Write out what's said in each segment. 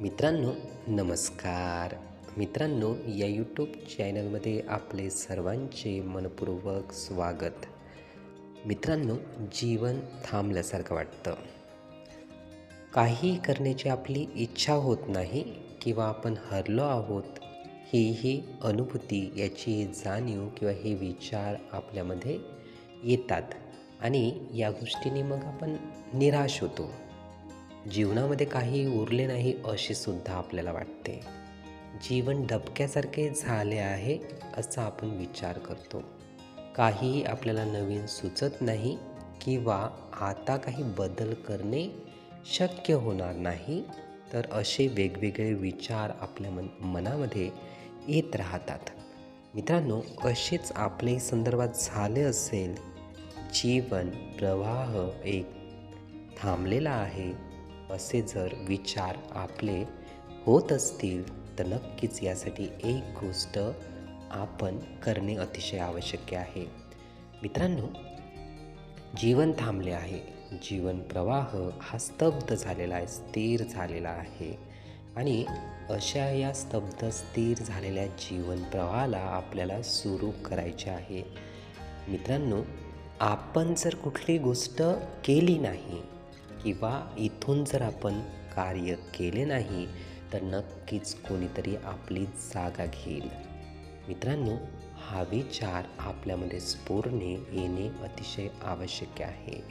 मित्रांनो नमस्कार. मित्रांनो या यूट्यूब चॅनलमध्ये आपले सर्वांचे मनपूर्वक स्वागत. मित्रांनो जीवन थांबल्यासारखं वाटतं. काही करण्याची आपली इच्छा होत नाही किंवा आपण हरलो आहोत ही ही अनुभूती याची जाणीव किंवा हे विचार आपल्यामध्ये येतात. आणि या गोष्टीने मग आपण निराश होतो. जीवनामध्ये काही उरले नाही असे सुद्धा आपल्याला वाटते. जीवन डबक्यासारखे झाले आहे असा आपण विचार करतो. काही आपल्याला नवीन सुचत नाही किंवा आता काही बदल करणे शक्य होणार नाही तर असे वेगवेगळे विचार आपल्या मन मनामध्ये येत राहतात. मित्रांनो असेच आपले संदर्भात झाले असेल जीवन प्रवाह एक थांबलेला आहे. असे जर विचार आपले होत असतील तर नक्कीच यासाठी एक गोष्ट आपण करणे अतिशय आवश्यक आहे. मित्रांनो जीवन थांबले आहे. जीवन प्रवाह हा स्तब्ध झालेला आहे स्थिर झालेला आहे. आणि अशा या स्तब्ध स्थिर झालेल्या जीवन प्रवाहाला आपल्याला सुरू करायचे आहे. मित्रांनो आपण जर कुठली गोष्ट केली नाही किंवा इथून जर आपण कार्य केले नाही तर नक्कीच कोणीतरी आपली जागा घेईल. मित्रांनो हा विचार आपल्यामध्ये स्फोरणे येणे अतिशय आवश्यक आहे.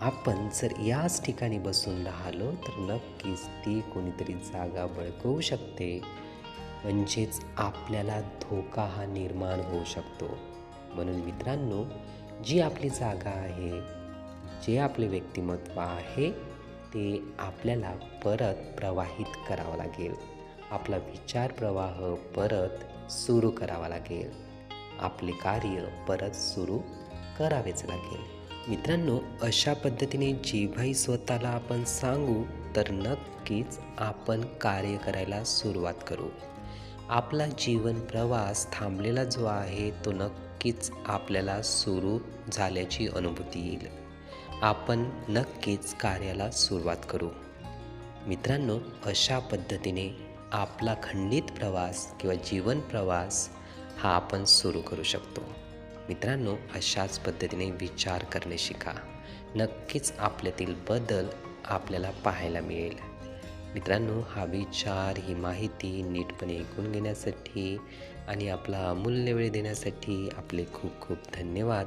आपण जर याच ठिकाणी बसून राहिलो तर नक्कीच ती कोणीतरी जागा बळकवू शकते. म्हणजेच आपल्याला धोका हा निर्माण होऊ शकतो. म्हणून मित्रांनो जी आपली जागा आहे जे आपले व्यक्तिमत्व आहे ते आपल्याला परत प्रवाहित करावं लागेल. आपला विचार प्रवाह परत सुरू करावा लागेल. आपले कार्य परत सुरू करावेच लागेल. मित्रांनो अशा पद्धतीने जेव्हाही स्वतःला आपण सांगू तर नक्कीच आपण कार्य करायला सुरुवात करू. आपला जीवन प्रवास थांबलेला जो आहे तो नक्कीच आपल्याला सुरू झाल्याची अनुभूती येईल. आपण नक्कीच कार्याला सुरुवात करू. मित्रांनो अशा पद्धतीने आपला खंडित प्रवास किंवा जीवन प्रवास हा आपण सुरू करू शकतो. मित्रांनो अशाच पद्धतीने विचार करणे शिका. नक्कीच आपल्यातील बदल आपल्याला पाहायला मिळेल. मित्रांनो हा विचार ही माहिती नीटपणे ऐकून घेण्यासाठी आणि आपला अमूल्य वेळ देण्यासाठी आपले खूप खूप धन्यवाद.